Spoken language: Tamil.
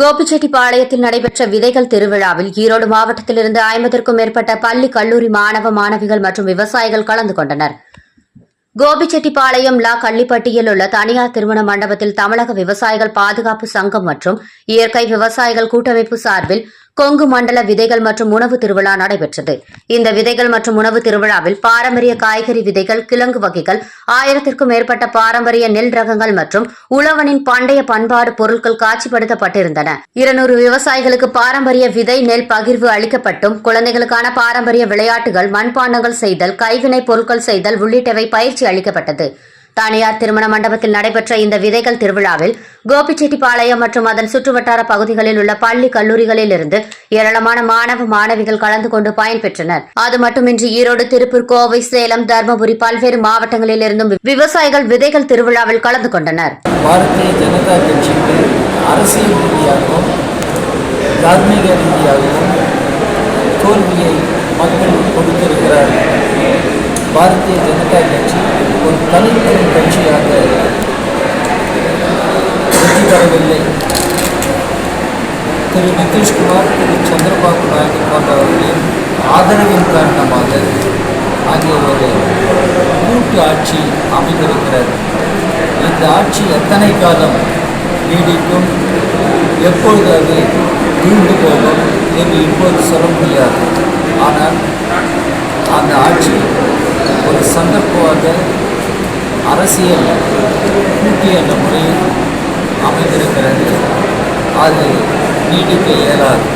கோபிச்செட்டிப்பாளையத்தில் நடைபெற்ற விதைகள் திருவிழாவில் ஈரோடு மாவட்டத்திலிருந்து ஐம்பதற்கும் மேற்பட்ட பள்ளி கல்லூரி மாணவ மாணவிகள் மற்றும் விவசாயிகள் கலந்து கொண்டனர். கோபிச்செட்டிப்பாளையம் லா கள்ளிப்பட்டியில் உள்ள தனியார் திருமண மண்டபத்தில் தமிழக விவசாயிகள் பாதுகாப்பு சங்கம் மற்றும் இயற்கை விவசாயிகள் கூட்டமைப்பு சார்பில் கொங்கு மண்டல விதைகள் மற்றும் உணவு திருவிழா நடைபெற்றது. இந்த விதைகள் மற்றும் உணவு திருவிழாவில் பாரம்பரிய காய்கறி விதைகள் கிழங்கு வகைகள் ஆயிரத்திற்கும் மேற்பட்ட பாரம்பரிய நெல் ரகங்கள் மற்றும் உழவனின் பண்டைய பண்பாடு பொருட்கள் காட்சிப்படுத்தப்பட்டிருந்தன. இருநூறு விவசாயிகளுக்கு பாரம்பரிய விதை நெல் பகிர்வு அளிக்கப்பட்டும் குழந்தைகளுக்கான பாரம்பரிய விளையாட்டுகள் மண்பாண்டங்கள் செய்தல் கைவினை பொருட்கள் செய்தல் உள்ளிட்டவை பயிற்சி அளிக்கப்பட்டது. தனியார் திருமண மண்டபத்தில் நடைபெற்ற இந்த விதைகள் திருவிழாவில் கோபிச்செட்டிப்பாளையம் மற்றும் அதன் சுற்றுவட்டார பகுதிகளில் உள்ள பள்ளி கல்லூரிகளில் இருந்து ஏராளமான மாணவ மாணவிகள் கலந்து கொண்டு பயன்பெற்றனர் அது மட்டுமின்றி ஈரோடு திருப்பூர் கோவை சேலம் தருமபுரி பல்வேறு மாவட்டங்களில் இருந்தும் விவசாயிகள் விதைகள் திருவிழாவில் கலந்து கொண்டனர். பாரதிய ஜனதா கட்சிக்கு அரசியல் ரீதியாகவும் தார்மீக ரீதியாகவும் தோல்வியை மக்கள் கொடுத்திருக்கிறார்கள். பாரதிய ஜனதா கட்சி ஒரு தனிப்பெரும் கட்சியாக வெற்றி பெறவில்லை. திரு நிதிஷ்குமார் திரு சந்திரபாபு நாயுடு போன்றவர்களின் ஆதரவின் காரணமாக அங்கே ஒரு கூட்டு ஆட்சி அமைந்திருக்கிறது. இந்த ஆட்சி எத்தனை காலம் நீடிக்கும் எப்பொழுது அது வீழ்ந்து போகும் என்று இப்போது சொல்ல முடியாது. ஆனால் அந்த ஆட்சி ஒரு சந்தர்ப்பமாக அரசியல் கூட்டு என்ற முறையில் அமைந்திருக்கிறது. அது நீடிக்க இயலாது.